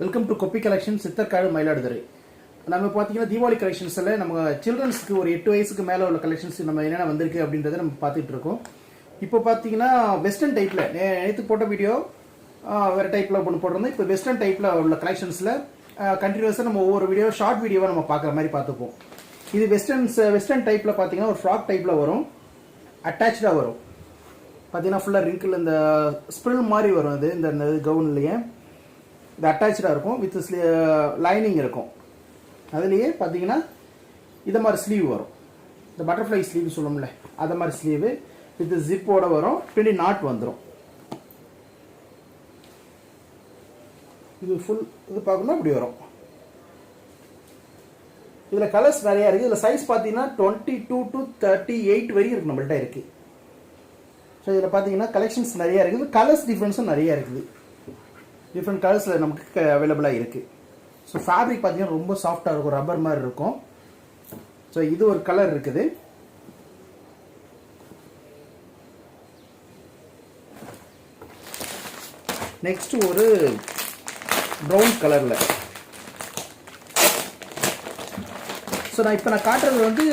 Welcome to Koppi collection Chitharkadu Mayiladuthurai. நம்ம பார்த்தீங்கன்னா தீபாவளி கலெக்ஷன்ஸில் நம்ம சில்ட்ரன்ஸ்க்கு ஒரு எட்டு வயசுக்கு மேலே உள்ள கலெக்ஷன்ஸ் நம்ம என்னென்ன வந்திருக்கு அப்படின்றத நம்ம பார்த்துட்டு இருக்கோம். இப்போ பார்த்தீங்கன்னா வெஸ்டர்ன் டைப்பில் நேற்று போட்ட வீடியோ வேறு டைப்பில் ஒன்று போட்டிருந்தோம். இப்போ வெஸ்டர்ன் டைப்பில் உள்ள கலெக்ஷன்ஸில் கண்டினியூஸாக நம்ம ஒவ்வொரு வீடியோ ஷார்ட் வீடியோவை நம்ம பார்க்குற மாதிரி பார்த்துப்போம். இது வெஸ்டர்ன்ஸ் வெஸ்டர்ன் டைப்பில் பார்த்தீங்கன்னா ஒரு ஃப்ராக் டைப்பில் வரும். அட்டாச்சாக வரும். பார்த்தீங்கன்னா ஃபுல்லாக ரிங்கிள் இந்த ஸ்ப்ரில் மாதிரி வரும். இது இந்த கவுன்லேயே இது அட்டாச்சாக இருக்கும் வித் லைனிங் இருக்கும். அதுலேயே பார்த்தீங்கன்னா இதை மாதிரி ஸ்லீவ் வரும். இந்த பட்டர்ஃப்ளை ஸ்லீவ் சொல்லும்ல அதை மாதிரி ஸ்லீவு வித் ஜிப்போட வரும் பின்னாடி நாட் வந்துடும் இது ஃபுல் இது பார்க்கணும் இப்படி வரும். இதில் கலர்ஸ் நிறையா இருக்குது இதில் சைஸ் பார்த்தீங்கன்னா twenty two to thirty eight வரையும் இருக்கு நம்மள்கிட்ட இருக்குது ஸோ இதில் பார்த்தீங்கன்னா கலெக்ஷன்ஸ் நிறையா இருக்குது. கலர்ஸ் டிஃப்ரென்ஸும் நிறையா இருக்குது. டிஃப்ரெண்ட் கலர்ஸில் நமக்கு அவைலபிளாக இருக்குது ஸோ ஃபேப்ரிக் பார்த்தீங்கன்னா ரொம்ப சாஃப்டாக இருக்கும் ரப்பர் மாதிரி இருக்கும். ஸோ இது ஒரு கலர் இருக்குது. நெக்ஸ்ட் ஒரு ப்ரௌன் கலரில் ஸோ நான் இப்போ நான் காட்டுறது வந்து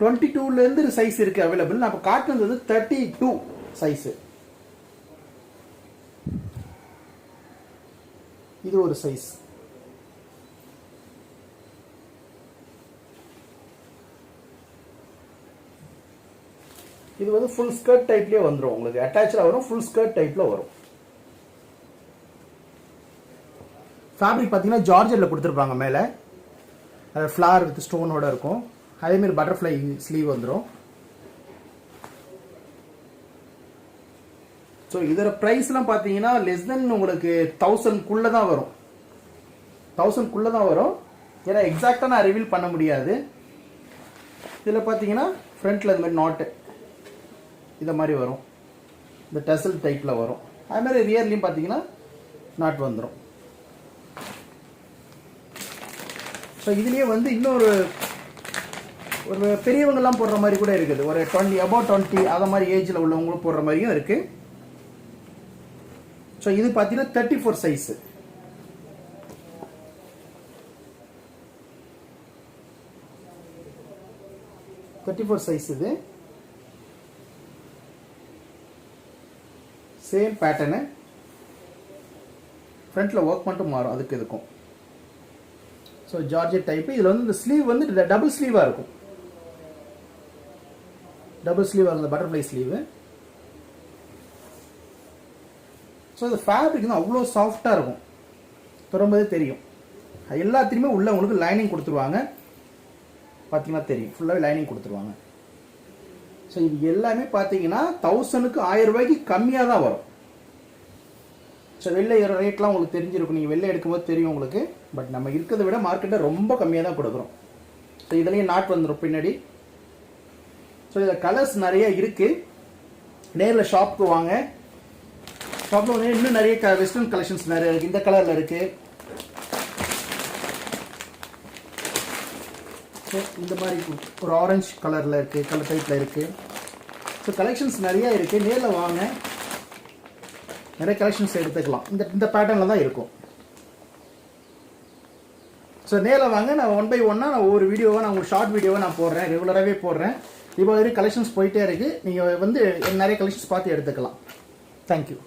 டுவெண்ட்டி டூலேருந்து சைஸ் இருக்குது அவைலபிள் நான் இப்போ காட்டுறது வந்து தேர்ட்டி டூ சைஸு இது ஒரு சைஸ் இது வந்து ஃபுல் ஸ்கர்ட் டைப்லேயே வந்துடும் உங்களுக்கு. அட்டாச்சாக வரும் ஃபுல் ஸ்கர்ட் டைப்பில் வரும். ஃபேப்ரிக் பார்த்தீங்கன்னா ஜார்ஜரில் கொடுத்துருப்பாங்க மேலே. அது ஃப்ளார் வித் ஸ்டோனோட இருக்கும். அதேமாரி பட்டர்ஃப்ளை ஸ்லீவ் வந்துடும் ஸோ இதோட ப்ரைஸ்லாம் பார்த்தீங்கன்னா லெஸ் தென் உங்களுக்கு தௌசண்ட்குள்ளே தான் வரும். தௌசண்ட்குள்ளே தான் வரும். ஏன்னா எக்ஸாக்டாக நான் ரிவீல் பண்ண முடியாது. இதில் பார்த்தீங்கன்னா ஃப்ரண்ட்டில் இந்த மாதிரி நாட்டு இதை மாதிரி வரும். இந்த டெசல் டைப்பில் வரும். அது மாதிரி ரியர்லையும் பார்த்தீங்கன்னா நாட் வந்துடும் ஸோ இதுலேயே வந்து இன்னொரு ஒரு பெரியவங்கெல்லாம் போடுற மாதிரி கூட இருக்குது. ஒரு டுவெண்ட்டி அபவ் டுவெண்ட்டி அதை மாதிரி ஏஜில் உள்ளவங்களும் போடுற மாதிரியும் இருக்குது ஸோ இது பார்த்தீங்கன்னா thirty four size thirty four size இது சேம் பேட்டர்னு ஃப்ரண்ட்டில் ஒர்க் மட்டும் மாறும் அதுக்கு இதுக்கும். ஸோ ஜார்ஜெட் டைப்பு இதில் வந்து இந்த ஸ்லீவ் வந்து டபுள் ஸ்லீவாக இருக்கும். டபுள் ஸ்லீவாக இருக்கும் பட்டர்ஃப்ளை ஸ்லீவு ஸோ இந்த ஃபேப்ரிக் வந்து அவ்வளோ சாஃப்டாக இருக்கும். தொடரும்போதே தெரியும். அது எல்லாத்துலேயுமே உள்ள உங்களுக்கு லைனிங் கொடுத்துருவாங்க. பார்த்தீங்கன்னா தெரியும். ஃபுல்லாகவே லைனிங் கொடுத்துருவாங்க. ஸோ இது எல்லாமே பார்த்தீங்கன்னா தௌசண்ட்க்கு ஆயிரம் ரூபாய்க்கு கம்மியாக தான் வரும். ஸோ வெளில ரேட்லாம் உங்களுக்கு தெரிஞ்சிருக்கும். நீங்கள் வெளில எடுக்கும்போது தெரியும் உங்களுக்கு. பட் நம்ம இருக்கிறத விட மார்க்கெட்டில் ரொம்ப கம்மியாக தான் கொடுக்குறோம். ஸோ இதுலேயும் நாட் வந்துடும் பின்னாடி. ஸோ இதில் கலர்ஸ் நிறைய இருக்குது நேரில் ஷாப்புக்கு வாங்க. ஷாப்பில் வந்து இன்னும் நிறைய க வெஸ்டர்ன் கலெக்ஷன்ஸ் நிறைய இருக்குது இந்த கலரில் இருக்குது ஸோ இந்த மாதிரி ஒரு ஆரஞ்சு கலரில் இருக்குது கலர் டைப்பில் இருக்குது ஸோ கலெக்ஷன்ஸ் நிறையா இருக்குது நேரில் வாங்க. நிறைய கலெக்ஷன்ஸ் எடுத்துக்கலாம். இந்த இந்த பேட்டர்னில் தான் இருக்கும். ஸோ நேரில் வாங்க. நான் ஒன் பை ஒன்னாக நான் ஒரு வீடியோவாக நான் உங்களுக்கு ஷார்ட் வீடியோவாக நான் போடுறேன். ரெகுலராகவே போடுறேன். இப்போ வரைக்கும் கலெக்ஷன்ஸ் போயிட்டே இருக்குது நீங்கள் வந்து நிறைய கலெக்ஷன்ஸ் பார்த்து எடுத்துக்கலாம். தேங்க்யூ